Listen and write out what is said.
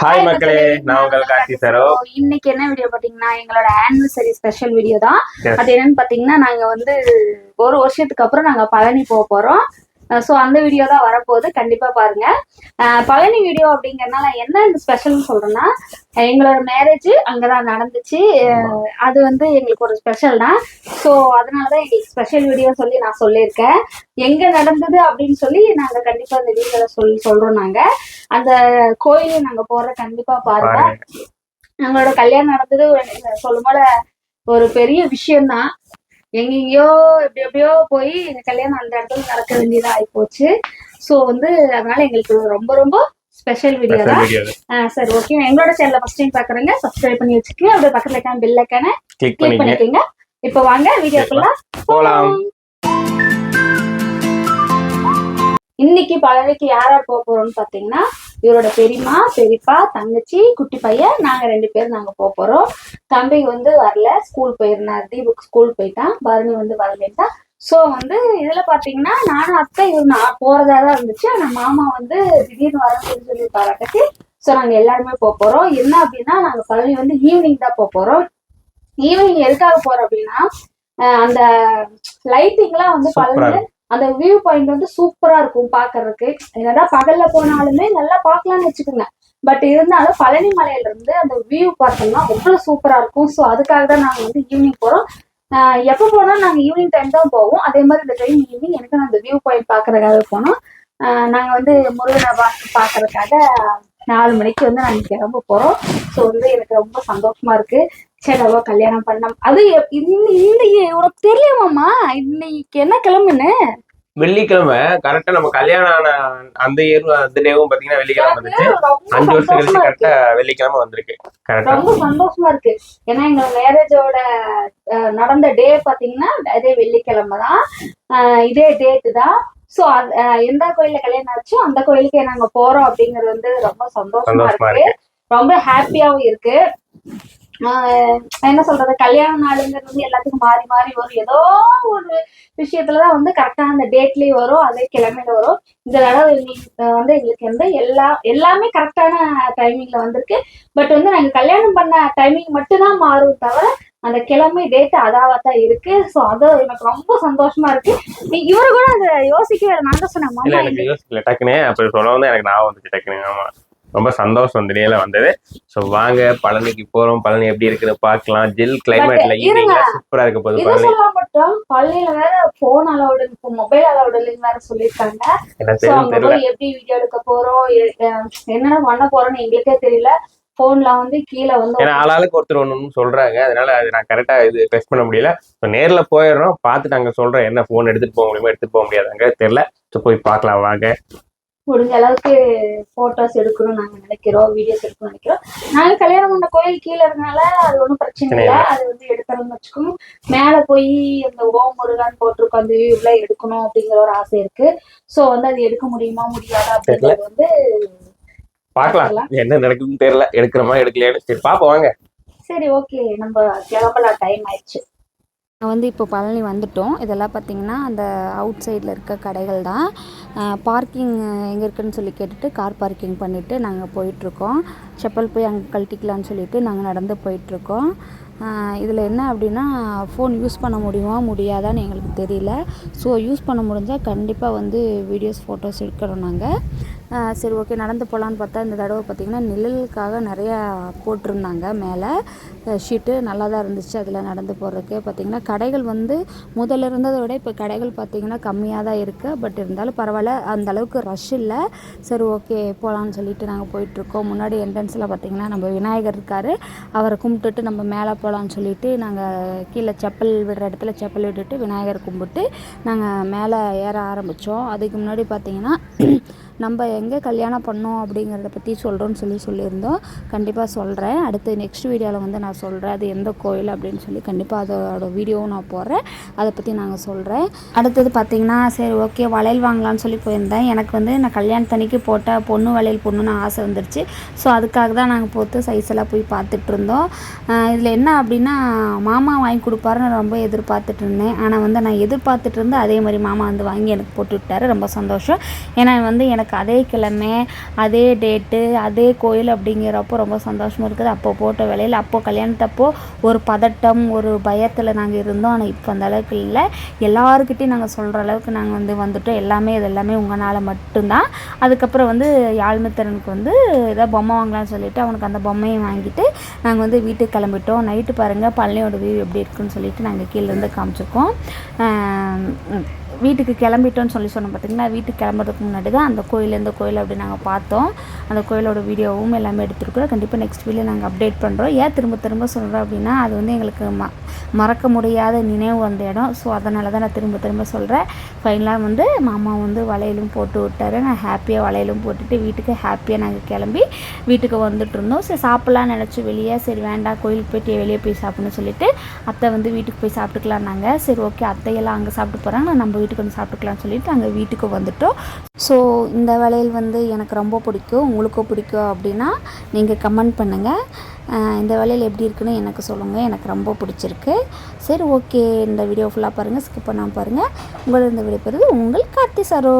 Hi மக்களே. நான் உங்கள் கார்த்தி சரோ இன்னைக்கு என்ன வீடியோ பாத்தீங்கன்னா எங்களோட ஆனிவர்சரி ஸ்பெஷல் வீடியோ தான். அது என்னன்னு பாத்தீங்கன்னா நாங்க வந்து ஒரு வருஷத்துக்கு அப்புறம் நாங்க பழனி போக போறோம். ஸோ அந்த வீடியோ தான் வரப்போகுது. கண்டிப்பா பாருங்க. பழனி வீடியோ அப்படிங்கறதுனால என்ன இந்த ஸ்பெஷல்னு சொல்றேன்னா அஹ் எங்களோட மேரேஜ் அங்கதான் நடந்துச்சு. அஹ் அது வந்து எங்களுக்கு ஒரு ஸ்பெஷல் தான். ஸோ அதனாலதான் எங்களுக்கு ஸ்பெஷல் வீடியோ சொல்லி நான் சொல்லியிருக்கேன். எங்க நடந்தது அப்படின்னு சொல்லி நாங்க கண்டிப்பா இந்த வீடியோல சொல்லி சொல்றோம் நாங்க. அந்த கோயிலுக்கு நாங்க போற கண்டிப்பா பாருங்க. நம்மளோட கல்யாணம் நடந்தது சொல்லும் போல ஒரு பெரிய விஷயம்தான். எங்கெங்கயோ எப்படி எப்படியோ போய் எங்க கல்யாணம் அந்த இடத்துல நடக்க வேண்டியதா ஆகி போச்சு ஸோ வந்து அதனால எங்களுக்கு ரொம்ப ரொம்ப ஸ்பெஷல் வீடியோ தான். சரி ஓகே எங்களோட சேனலை ஃபர்ஸ்ட் டைம் பாக்குறீங்க. சப்ஸ்கிரைப் பண்ணி வச்சுக்கோங்க. அப்படியே பக்கத்துல இருக்கான பெல் ஐக்கான கிளிக் பண்ணிக்கோங்க. இப்போ வாங்க வீடியோக்குள்ள போலாம். இன்னைக்கு பழனிக்கு யார் யார் போக போறோம்னு பாத்தீங்கன்னா இவரோட பெரியம்மா பெரியப்பா தங்கச்சி குட்டி பையன் நாங்க ரெண்டு பேரும் நாங்க போக போறோம். தம்பி வந்து வரல ஸ்கூல் போயிருந்தார். தீபக் ஸ்கூல் போயிட்டான். பரணி வந்து வரலேட்டா சோ வந்து இதுல பாத்தீங்கன்னா நானும் அத்தை இவர் நான் போறதா தான் இருந்துச்சு. ஆனா மாமா வந்து திடீர்னு வரணும்னு சொல்லி பாராட்டி சோ நாங்க எல்லாருமே போக போறோம். என்ன அப்படின்னா நாங்க பழனி வந்து ஈவினிங் தான் போக போறோம். ஈவினிங் எதுக்காக போறோம் அப்படின்னா அந்த லைட்டிங்லாம் வந்து பழனி அந்த வியூ பாயிண்ட் வந்து சூப்பரா இருக்கும் பாக்குறதுக்கு. என்னதான் பகல்ல போனாலுமே நல்லா பார்க்கலாம்னு வச்சுக்கோங்க. பட் இருந்தாலும் பழனி மலையில இருந்து அந்த வியூ பார்த்தோம்னா அவ்வளவு சூப்பரா இருக்கும். ஸோ அதுக்காக தான் நாங்க வந்து ஈவினிங் போறோம். எப்போ எப்ப போனாலும் நாங்க ஈவினிங் டைம் தான் போவோம். அதே மாதிரி இந்த டைம் ஈவினிங் எனக்கு அந்த வியூ பாயிண்ட் பாக்குறதுக்காக போனோம். நாங்கள் நாங்க வந்து முருகனை பா பாக்குறதுக்காக நாலு மணிக்கு வந்து நாங்க கிளம்ப போறோம். ஸோ வந்து எனக்கு ரொம்ப சந்தோஷமா இருக்கு. சரி அவ்வளோ கல்யாணம் பண்ணோம் அது இந்த உனக்கு தெரியலையாமாம்மா இன்னைக்கு என்ன கிளம்புன்னு வெள்ளிக்கிழமை கரெக்டா நம்ம கல்யாணம் ஆன அந்த இயர் அந்த டேவும் பாத்தீங்கன்னா வெள்ளிக்கிழமை வந்துச்சு. அஞ்சு வருஷம் கழிச்சு கரெக்டா வெள்ளிக்கிழமை வந்திருக்கு. கரெக்டா ரொம்ப சந்தோஷமா இருக்கு. ஏன்னா எங்க மேரேஜோட நடந்த டே பாத்தீங்கன்னா அதே வெள்ளிக்கிழமை தான். இதே டேட்டு தான். ஸோ எந்த கோயில்ல கல்யாணம் ஆச்சோ அந்த கோயிலுக்கே நாங்க போறோம் அப்படிங்கிறது வந்து ரொம்ப சந்தோஷமா இருக்கு. ரொம்ப ஹாப்பியாவும் இருக்கு. என்ன சொல்றது கல்யாண நாளுங்கிறது வந்து எல்லாத்துக்கும் மாறி மாறி வரும். ஏதோ ஒரு விஷயத்துலதான் வந்து கரெக்டா அந்த டேட்லயும் வரும் அதே கிழமையில வரும். இந்த தடவை வந்து எங்களுக்கு வந்து எல்லா எல்லாமே கரெக்டான டைமிங்ல வந்திருக்கு. பட் வந்து நாங்க கல்யாணம் பண்ண டைமிங் மட்டும்தான் மாறும் தவிர அந்த கிழமை டேட் அதாவா தான் இருக்கு. ஸோ அது எனக்கு ரொம்ப சந்தோஷமா இருக்கு. நீ இவரு கூட அதை யோசிக்கவே நான் தான் சொன்னேன் மாமா யோசிக்கல. டக்குனே அப்படி சொல்லவும் எனக்கு ஞாபகம் வந்துச்சு. டக்குனு ஆமா. ரொம்ப சந்தோஷம் டேல வந்தது. சோ வாங்க பழனிக்கு போறோம். பழனி எப்படி இருக்குன்னு பார்க்கலாம். ஜில் கிளைமேட்ல ஈவினிங்ல சூப்பரா இருக்க போகுது பழனி. பள்ளியில வேற போன் இப்போ மொபைல் அலவுடு இல்லைன்னு வேற சொல்லியிருக்காங்க. எப்படி வீடியோ எடுக்க போறோம் என்னென்ன பண்ண போறோம்னு எங்களுக்கே தெரியல. போன்ல வந்து கீழே வந்து ஏன்னா ஆளாளுக்கு ஒருத்தர் ஒன்று சொல்றாங்க. அதனால அது நான் கரெக்டா இது டெஸ்ட் பண்ண முடியல. இப்போ நேர்ல போயிடுறோம். பார்த்துட்டு அங்க சொல்றேன் என்ன ஃபோன் எடுத்துட்டு போக முடியுமா எடுத்துட்டு போக முடியாதாங்க தெரியல. ஸோ போய் பார்க்கலாம் வாங்க. முடிஞ்ச அளவுக்கு போட்டோஸ் எடுக்கணும்னு நாங்க நினைக்கிறோம் வீடியோஸ் எடுக்கணும்னு நினைக்கிறோம். நாங்க கல்யாணம் பண்ண கோயில் கீழே இருக்கனால அது ஒன்றும் பிரச்சனை இல்லை. அது வந்து எடுக்கணும்னு வச்சுக்கோங்க மேல போய் அந்த ஓம் முருகன் போட்டிருக்கோம் அந்த வியூல எடுக்கணும் அப்படிங்கிற ஒரு ஆசை இருக்கு. சோ வந்து அது எடுக்க முடியுமா முடியாதா அப்படிங்கிறது வந்து பார்க்கலாம். என்ன நடக்குதுன்னு தெரியல. எடுக்கிறோமா எடுக்கலையான்னு சரி பாப்போம் வாங்க. சரி ஓகே நம்ம கிளம்பலாம். டைம் ஆயிடுச்சு. நாங்கள் வந்து இப்போ பழனி வந்துட்டோம். இதெல்லாம் பார்த்திங்கன்னா அந்த அவுட் சைடில் இருக்க கடைகள் தான். பார்க்கிங் எங்கே இருக்குன்னு சொல்லி கேட்டுட்டு கார் பார்க்கிங் பண்ணிவிட்டு நாங்கள் போயிட்டுருக்கோம். செப்பல் போய் அங்கே கழட்டிக்கலான்னு சொல்லிவிட்டு நாங்கள் நடந்து போயிட்டுருக்கோம். இதில் என்ன அப்படின்னா ஃபோன் யூஸ் பண்ண முடியுமா முடியாதான்னு எங்களுக்கு தெரியல. ஸோ யூஸ் பண்ண முடிஞ்சால் கண்டிப்பாக வந்து வீடியோஸ் ஃபோட்டோஸ் எடுக்கிறோம் நாங்கள் சரி ஓகே நடந்து போகலான்னு பார்த்தா இந்த தடவை பார்த்திங்கன்னா நிழலுக்காக நிறையா போட்டிருந்தாங்க மேலே. ஷீட்டு நல்லா தான் இருந்துச்சு அதில் நடந்து போகிறதுக்கு பார்த்திங்கன்னா கடைகள் வந்து முதல்ல இருந்ததை விட இப்போ கடைகள் பார்த்திங்கன்னா கம்மியாக தான் இருக்குது பட் இருந்தாலும் பரவாயில்ல அந்த அளவுக்கு ரஷ் இல்லை. சரி ஓகே போகலான்னு சொல்லிட்டு நாங்கள் போயிட்டுருக்கோம் முன்னாடி என்ட்ரன்ஸில் பார்த்திங்கன்னா நம்ம விநாயகர் இருக்கார். அவரை கும்பிட்டுட்டு நம்ம மேலே போகலான்னு சொல்லிட்டு நாங்கள் கீழே செப்பல் விடுற இடத்துல செப்பல் விட்டுட்டு விநாயகர் கும்பிட்டு நாங்கள் மேலே ஏற ஆரம்பித்தோம் அதுக்கு முன்னாடி பார்த்திங்கன்னா நம்ம எங்கே கல்யாணம் பண்ணோம் அப்படிங்கிறத பற்றி சொல்கிறோன்னு சொல்லி சொல்லியிருந்தோம். கண்டிப்பாக சொல்கிறேன் அடுத்து நெக்ஸ்ட் வீடியோவில் வந்து நான் சொல்கிறேன் அது எந்த கோயில் அப்படின்னு சொல்லி கண்டிப்பாக அதோட வீடியோவும் நான் போடுறேன். அதை பற்றி நாங்கள் சொல்கிறேன் அடுத்தது பார்த்திங்கன்னா சரி ஓகே வளையல் வாங்கலாம்னு சொல்லி போயிருந்தேன். எனக்கு வந்து நான் கல்யாணத்தன்னைக்கு போட்ட பொண்ணு வளையல் பொண்ணுன்னு ஆசை வந்துருச்சு. ஸோ அதுக்காக தான் நாங்கள் போட்டு சைஸ் எல்லாம் போய் பார்த்துட்டு இருந்தோம். இதில் என்ன அப்படின்னா மாமா வாங்கி கொடுப்பாருன்னு ரொம்ப எதிர்பார்த்துட்டு இருந்தேன். ஆனால் வந்து நான் எதிர்பார்த்துட்டு இருந்து அதே மாதிரி மாமா வந்து வாங்கி எனக்கு போட்டு விட்டாரு. ரொம்ப சந்தோஷம். ஏன்னா வந்து எனக்கு எனக்கு அதே கிழமை அதே டேட்டு அதே கோயில் அப்படிங்கிறப்போ ரொம்ப சந்தோஷமாக இருக்குது. அப்போ போட்ட வேலையில் அப்போ கல்யாணத்தப்போ ஒரு பதட்டம் ஒரு பயத்தில் நாங்கள் இருந்தோம். ஆனால் இப்போ அந்த அளவுக்கு இல்லை. எல்லாருக்கிட்டையும் நாங்கள் சொல்கிற அளவுக்கு நாங்கள் வந்து வந்துட்டோம். எல்லாமே இது எல்லாமே உங்களால் மட்டும்தான். அதுக்கப்புறம் வந்து யாழ்மித்திரனுக்கு வந்து ஏதாவது பொம்மை வாங்கலாம்னு சொல்லிட்டு அவனுக்கு அந்த பொம்மையை வாங்கிட்டு நாங்கள் வந்து வீட்டுக்கு கிளம்பிட்டோம். நைட்டு பாருங்கள் பழனியோட வியூ எப்படி இருக்குன்னு சொல்லிட்டு நாங்கள் கீழேருந்து காமிச்சிருக்கோம். வீட்டுக்கு கிளம்பிட்டோம்னு சொல்லி சொன்னோம் பார்த்தீங்களா? வீட்டுக்கு கிளம்புறதுக்கு முன்னாடி தான் அந்த கோயில் இந்த கோயில் அப்படி நாங்கள் பார்த்தோம். அந்த கோயிலோட வீடியோவும் எல்லாமே எடுத்துருக்குறோம். கண்டிப்பாக நெக்ஸ்ட் வீடியோ நாங்கள் அப்டேட் பண்ணுறோம் ஏன் திரும்ப திரும்ப சொல்கிறோம் அப்படின்னா அது வந்து எங்களுக்கு ம மறக்க முடியாத நினைவு அந்த இடம். ஸோ அதனால தான் நான் திரும்ப திரும்ப சொல்கிறேன் ஃபைனலாக வந்து மாமா வந்து வளையலும் போட்டு விட்டாரு. நான் ஹாப்பியாக வளையலும் போட்டுட்டு வீட்டுக்கு ஹாப்பியாக நாங்கள் கிளம்பி வீட்டுக்கு வந்துட்டு இருந்தோம். சரி சாப்பிட்லான்னு நினச்சி வெளியே சரி வேண்டாம் கோயிலுக்கு போயிட்டு வெளியே போய் சாப்பிட்ணும்னு சொல்லிட்டு அத்தை வந்து வீட்டுக்கு போய் சாப்பிட்டுக்கலாம் நாங்கள் சரி ஓகே அத்தையெல்லாம் அங்கே சாப்பிட்டு போகிறாங்க நம்ம வீட்டுக்கு வந்து சாப்பிட்டுக்கலாம்னு சொல்லிட்டு அங்கே வீட்டுக்கு வந்துட்டோம். ஸோ இந்த வளையல் வந்து எனக்கு ரொம்ப பிடிக்கும். உங்களுக்கும் பிடிக்கும் அப்படின்னா நீங்கள் கமெண்ட் பண்ணுங்கள் இந்த வளையல் எப்படி இருக்குன்னு எனக்கு சொல்லுங்கள் எனக்கு ரொம்ப பிடிச்சிருக்கு. சரி ஓகே இந்த வீடியோ ஃபுல்லாக பாருங்கள் ஸ்கிப் பண்ணாமல் பாருங்கள் உங்களோட இந்த வீடியோ பெறுது உங்கள் கார்த்தி சரோ.